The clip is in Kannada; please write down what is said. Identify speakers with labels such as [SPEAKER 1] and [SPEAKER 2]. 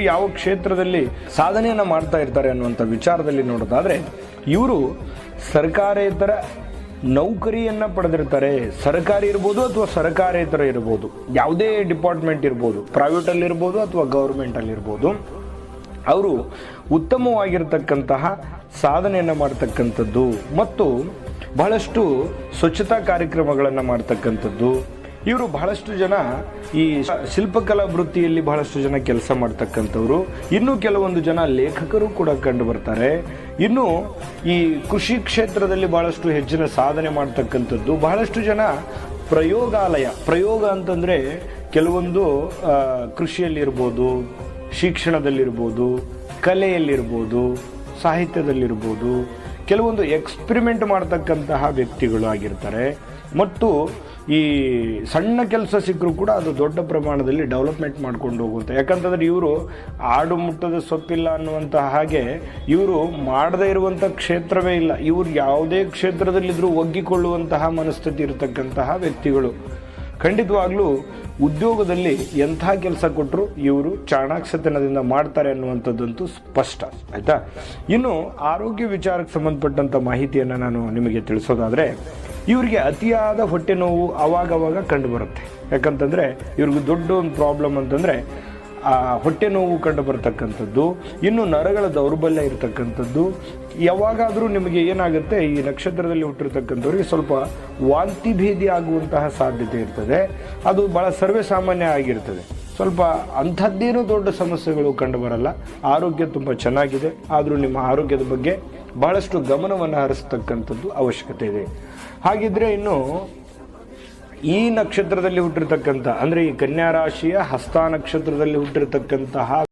[SPEAKER 1] ಇವರು ಯಾವ ಕ್ಷೇತ್ರದಲ್ಲಿ ಸಾಧನೆಯನ್ನು ಮಾಡ್ತಾ ಇರ್ತಾರೆ ಅನ್ನುವಂಥ ವಿಚಾರದಲ್ಲಿ ನೋಡೋದಾದ್ರೆ, ಇವರು ಸರ್ಕಾರೇತರ ನೌಕರಿಯನ್ನು ಪಡೆದಿರ್ತಾರೆ. ಸರ್ಕಾರಿ ಇರ್ಬೋದು ಅಥವಾ ಸರ್ಕಾರೇತರ ಇರ್ಬೋದು. ಯಾವುದೇ ಡಿಪಾರ್ಟ್ಮೆಂಟ್ ಇರ್ಬೋದು. ಪ್ರೈವೇಟಲ್ಲಿರ್ಬೋದು ಅಥವಾ ಗೌರ್ಮೆಂಟಲ್ಲಿರ್ಬೋದು ಅವರು ಉತ್ತಮವಾಗಿರ್ತಕ್ಕಂತಹ ಸಾಧನೆಯನ್ನು ಮಾಡ್ತಕ್ಕಂಥದ್ದು ಮತ್ತು ಬಹಳಷ್ಟು ಸ್ವಚ್ಛತಾ ಕಾರ್ಯಕ್ರಮಗಳನ್ನು ಮಾಡ್ತಕ್ಕಂಥದ್ದು. ಇವರು ಬಹಳಷ್ಟು ಜನ ಈ ಶಿಲ್ಪಕಲಾ ವೃತ್ತಿಯಲ್ಲಿ ಬಹಳಷ್ಟು ಜನ ಕೆಲಸ ಮಾಡ್ತಕ್ಕಂಥವ್ರು. ಇನ್ನು ಕೆಲವೊಂದು ಜನ ಲೇಖಕರು ಕೂಡ ಕಂಡು ಬರ್ತಾರೆ. ಇನ್ನು ಈ ಕೃಷಿ ಕ್ಷೇತ್ರದಲ್ಲಿ ಬಹಳಷ್ಟು ಹೆಚ್ಚಿನ ಸಾಧನೆ ಮಾಡ್ತಕ್ಕಂಥದ್ದು, ಬಹಳಷ್ಟು ಜನ ಪ್ರಯೋಗಾಲಯ, ಪ್ರಯೋಗ ಅಂತಂದ್ರೆ ಕೆಲವೊಂದು ಕೃಷಿಯಲ್ಲಿರ್ಬೋದು, ಶಿಕ್ಷಣದಲ್ಲಿರ್ಬೋದು, ಕಲೆಯಲ್ಲಿರ್ಬೋದು, ಸಾಹಿತ್ಯದಲ್ಲಿರ್ಬೋದು, ಕೆಲವೊಂದು ಎಕ್ಸ್ಪೆರಿಮೆಂಟ್ ಮಾಡ್ತಕ್ಕಂತಹ ವ್ಯಕ್ತಿಗಳು ಆಗಿರ್ತಾರೆ. ಮತ್ತು ಈ ಸಣ್ಣ ಕೆಲಸ ಸಿಕ್ಕರೂ ಕೂಡ ಅದು ದೊಡ್ಡ ಪ್ರಮಾಣದಲ್ಲಿ ಡೆವಲಪ್ಮೆಂಟ್ ಮಾಡ್ಕೊಂಡು ಹೋಗುತ್ತೆ. ಯಾಕಂತಂದರೆ ಇವರು ಆಡು ಮುಟ್ಟದ ಸೊಪ್ಪಿಲ್ಲ ಅನ್ನುವಂತಹ ಹಾಗೆ ಇವರು ಮಾಡದೇ ಇರುವಂಥ ಕ್ಷೇತ್ರವೇ ಇಲ್ಲ. ಇವರು ಯಾವುದೇ ಕ್ಷೇತ್ರದಲ್ಲಿದ್ದರೂ ಒಗ್ಗಿಕೊಳ್ಳುವಂತಹ ಮನಸ್ಥಿತಿ ಇರತಕ್ಕಂತಹ ವ್ಯಕ್ತಿಗಳು. ಖಂಡಿತವಾಗ್ಲೂ ಉದ್ಯೋಗದಲ್ಲಿ ಎಂಥ ಕೆಲಸ ಕೊಟ್ಟರು ಇವರು ಚಾಣಾಕ್ಷತನದಿಂದ ಮಾಡ್ತಾರೆ ಅನ್ನುವಂಥದ್ದಂತೂ ಸ್ಪಷ್ಟ, ಆಯಿತಾ? ಇನ್ನು ಆರೋಗ್ಯ ವಿಚಾರಕ್ಕೆ ಸಂಬಂಧಪಟ್ಟಂಥ ಮಾಹಿತಿಯನ್ನು ನಾನು ನಿಮಗೆ ತಿಳಿಸೋದಾದ್ರೆ ಇವರಿಗೆ ಅತಿಯಾದ ಹೊಟ್ಟೆ ನೋವು ಅವಾಗವಾಗ ಕಂಡು ಬರುತ್ತೆ ಯಾಕಂತಂದರೆ ಇವ್ರಿಗೆ ದೊಡ್ಡ ಒಂದು ಪ್ರಾಬ್ಲಮ್ ಅಂತಂದರೆ, ಆ ಹೊಟ್ಟೆ ನೋವು ಕಂಡು ಬರ್ತಕ್ಕಂಥದ್ದು ಇನ್ನು ನರಗಳ ದೌರ್ಬಲ್ಯ ಇರತಕ್ಕಂಥದ್ದು, ಯಾವಾಗಾದರೂ ನಿಮಗೆ ಏನಾಗುತ್ತೆ, ಈ ನಕ್ಷತ್ರದಲ್ಲಿ ಹುಟ್ಟಿರ್ತಕ್ಕಂಥವ್ರಿಗೆ ಸ್ವಲ್ಪ ವಾಂತಿ ಭೇದಿ ಆಗುವಂತಹ ಸಾಧ್ಯತೆ ಇರ್ತದೆ. ಅದು ಭಾಳ ಸರ್ವೇ ಸಾಮಾನ್ಯ ಆಗಿರ್ತದೆ. ಸ್ವಲ್ಪ ಅಂಥದ್ದೇನೂ ದೊಡ್ಡ ಸಮಸ್ಯೆಗಳು ಕಂಡು ಬರಲ್ಲ ಆರೋಗ್ಯ ತುಂಬ ಚೆನ್ನಾಗಿದೆ. ಆದರೂ ನಿಮ್ಮ ಆರೋಗ್ಯದ ಬಗ್ಗೆ ಬಹಳಷ್ಟು ಗಮನವನ್ನು ಹರಿಸ್ತಕ್ಕಂಥದ್ದು ಅವಶ್ಯಕತೆ ಇದೆ. ಹಾಗಿದ್ರೆ ಇನ್ನು ಈ ನಕ್ಷತ್ರದಲ್ಲಿ ಹುಟ್ಟಿರ್ತಕ್ಕಂಥ, ಅಂದರೆ ಈ ಕನ್ಯಾ ರಾಶಿಯ ಹಸ್ತ ನಕ್ಷತ್ರದಲ್ಲಿ ಹುಟ್ಟಿರ್ತಕ್ಕಂತಹ